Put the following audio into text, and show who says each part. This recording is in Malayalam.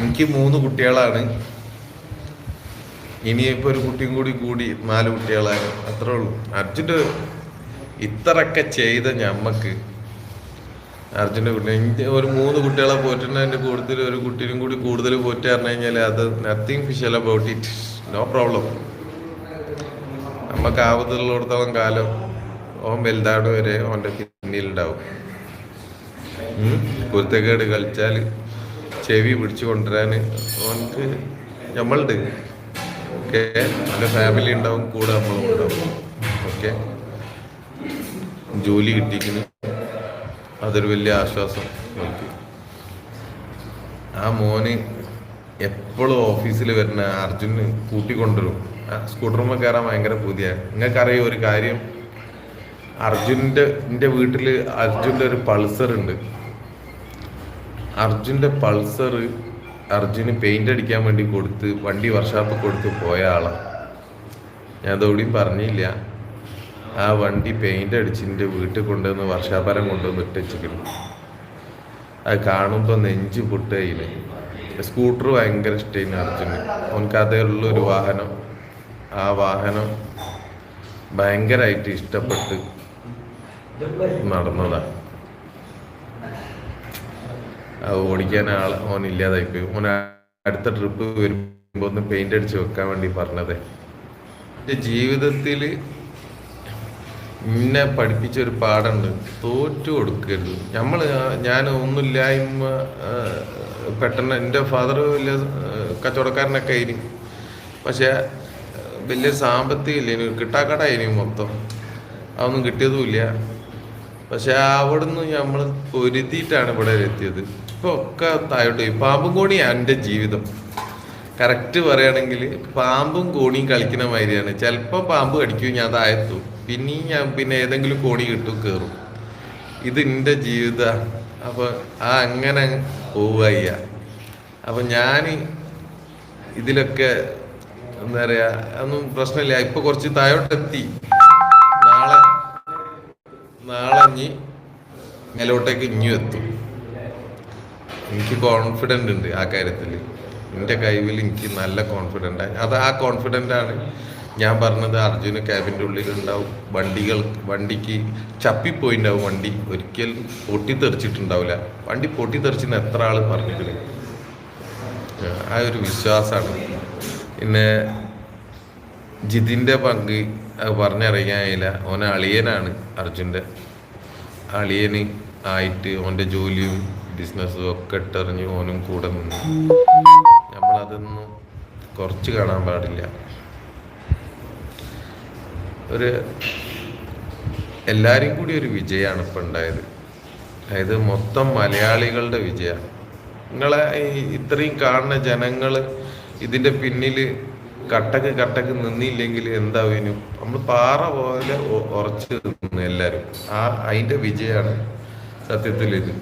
Speaker 1: എനിക്ക് മൂന്ന് കുട്ടികളാണ്. ഇനിയിപ്പോ ഒരു കുട്ടിയും കൂടി കൂടി നാല് കുട്ടികളാണ്. അത്രേ ഉള്ളൂ. അർജുന്റെ ഇത്രയൊക്കെ ചെയ്ത ഞമ്മക്ക്. അർജുന്റെ കുട്ടി ഒരു മൂന്ന് കുട്ടികളെ പോറ്റുന്നതിന്റെ കൂടുതൽ ഒരു കുട്ടീനും കൂടി കൂടുതൽ പോറ്റി പറഞ്ഞു കഴിഞ്ഞാൽ അത് nothing official about it no problem നമുക്ക് ആപത്തുള്ളിടത്തോളം കാലം ഓൻ വലുതാട് വരെ ഓന്റെ പിന്നിലുണ്ടാവും. കുരുത്തക്കേട് കളിച്ചാൽ ചെവി പിടിച്ചു കൊണ്ടുവരാൻ അവനക്ക് നമ്മളുണ്ട് ഓക്കെ? നല്ല ഫാമിലി ഉണ്ടാവും കൂടെ നമ്മളും ഉണ്ടാവും. ഓക്കെ? ജോലി കിട്ടിക്കുന്നു അതൊരു വലിയ ആശ്വാസം എനിക്ക് ആ മോന് എപ്പോഴും ഓഫീസിൽ വരുന്ന അർജുന് കൂട്ടിക്കൊണ്ടുവരും. സ്കൂട്ടറുമ്പോൾ കയറാൻ ഭയങ്കര പുതിയ. നിങ്ങൾക്കറിയാം ഒരു കാര്യം? അർജുന്റെ എന്റെ വീട്ടിൽ അർജുന്റെ ഒരു പൾസർ ഉണ്ട്. അർജുന്റെ പൾസർ അർജുന് പെയിന്റ് അടിക്കാൻ വേണ്ടി കൊടുത്ത് വണ്ടി വർഷാപ്പ് കൊടുത്ത് പോയ ആളാണ് ഞാൻ അതോടെയും പറഞ്ഞില്ല. ആ വണ്ടി പെയിന്റ് അടിച്ചിന്റെ വീട്ടിൽ കൊണ്ടുവന്ന് വർഷാപരം കൊണ്ടുവന്ന് ഇട്ടിച്ചിരിക്കുന്നു അത് കാണുമ്പോൾ നെഞ്ച് പൊട്ടുകയില്ലേ. സ്കൂട്ടർ ഭയങ്കര ഇഷ്ടമായിരുന്നു അർജുന്. അവനക്ക് ഉള്ളൊരു വാഹനം. ആ വാഹനം ഭയങ്കരമായിട്ട് ഇഷ്ടപ്പെട്ട് നടന്നതാണ് ഓടിക്കാൻ ആൾ ഓൻ ഇല്ലാതായിപ്പോയി. ഓൻ അടുത്ത ട്രിപ്പ് വരുമ്പോൾ ഒന്ന് പെയിന്റ് അടിച്ച് വെക്കാൻ വേണ്ടി പറഞ്ഞത്. എന്റെ ജീവിതത്തിൽ എന്നെ പഠിപ്പിച്ച ഒരു പാഠമുണ്ട് തോറ്റു കൊടുക്കരുത്. നമ്മൾ ഞാൻ ഒന്നുമില്ലായ്മ പെട്ടെന്ന് എന്റെ ഫാദർ വലിയ കച്ചവടക്കാരനൊക്കെ ആയിരുന്നു പക്ഷേ വലിയ സാമ്പത്തികം ഇല്ല ഇനി കിട്ടാക്കടായിരുന്നു മൊത്തം. അതൊന്നും കിട്ടിയതുമില്ല. പക്ഷെ അവിടുന്ന് നമ്മൾ പൊരുത്തിയിട്ടാണ് ഇവിടെ എത്തിയത്. ഇപ്പൊ ഒക്കെ താഴോട്ട് പാമ്പും കോണിയാണ് എന്റെ ജീവിതം. കറക്റ്റ് പറയുകയാണെങ്കിൽ പാമ്പും കോണിയും കളിക്കുന്ന മാതിരിയാണ്. ചിലപ്പോൾ പാമ്പ് കടിക്കും ഞാൻ താഴത്തു പിന്നെയും ഞാൻ പിന്നെ ഏതെങ്കിലും കോണി കിട്ടും കയറും ഇത് എന്റെ ജീവിത. അപ്പൊ ആ അങ്ങനെ പോവുകയ്യ അപ്പൊ ഞാൻ ഇതിലൊക്കെ എന്താ പറയാ ഒന്നും പ്രശ്നമില്ല. ഇപ്പൊ കുറച്ച് താഴോട്ടെത്തി ഇനി മേലോട്ടേക്ക് ഇഞ്ഞു എത്തും. എനിക്ക് കോൺഫിഡന്റ് ഉണ്ട് ആ കാര്യത്തിൽ. എന്റെ കഴിവിൽ എനിക്ക് നല്ല കോൺഫിഡന്റ് ആയി അത് ആ കോൺഫിഡന്റ് ആണ്. ഞാൻ പറഞ്ഞത് അർജുന് ക്യാബിന്റെ ഉള്ളിൽ ഉണ്ടാവും. വണ്ടികൾ വണ്ടിക്ക് ചപ്പിപ്പോയിണ്ടാവും വണ്ടി. ഒരിക്കലും പൊട്ടിത്തെറിച്ചിട്ടുണ്ടാവില്ല. വണ്ടി പൊട്ടിത്തെറിച്ചെന്ന് എത്ര ആൾ പറഞ്ഞിട്ടുണ്ട്? ആ ഒരു വിശ്വാസമാണ് പിന്നെ ജിതിന്റെ പങ്ക് അത് പറഞ്ഞറിയാനില്ല. ഓൻ അളിയനാണ് അർജുന്റെ അളിയന് ആയിട്ട് ഓന്റെ ജോലിയും ബിസിനസ്സും ഒക്കെ ഇട്ടെറിഞ്ഞ് ഓനും കൂടെ നിന്നു. നമ്മളതൊന്നും കുറച്ച് കാണാൻ പാടില്ല. ഒരു എല്ലാവരും കൂടി ഒരു വിജയമാണ് ഇപ്പം ഉണ്ടായത്. അതായത് മൊത്തം മലയാളികളുടെ വിജയമാണ്. നിങ്ങളെ ഇത്രയും കാണുന്ന ജനങ്ങൾ ഇതിന്റെ പിന്നിൽ കട്ടക്ക് കട്ടക്ക് നിന്നില്ലെങ്കിൽ എന്താവും നമ്മൾ പാറ പോലെ ഉറച്ചു നിന്നു എല്ലാവരും ആ അതിന്റെ വിജയമാണ് സത്യത്തിൽ ഇത്.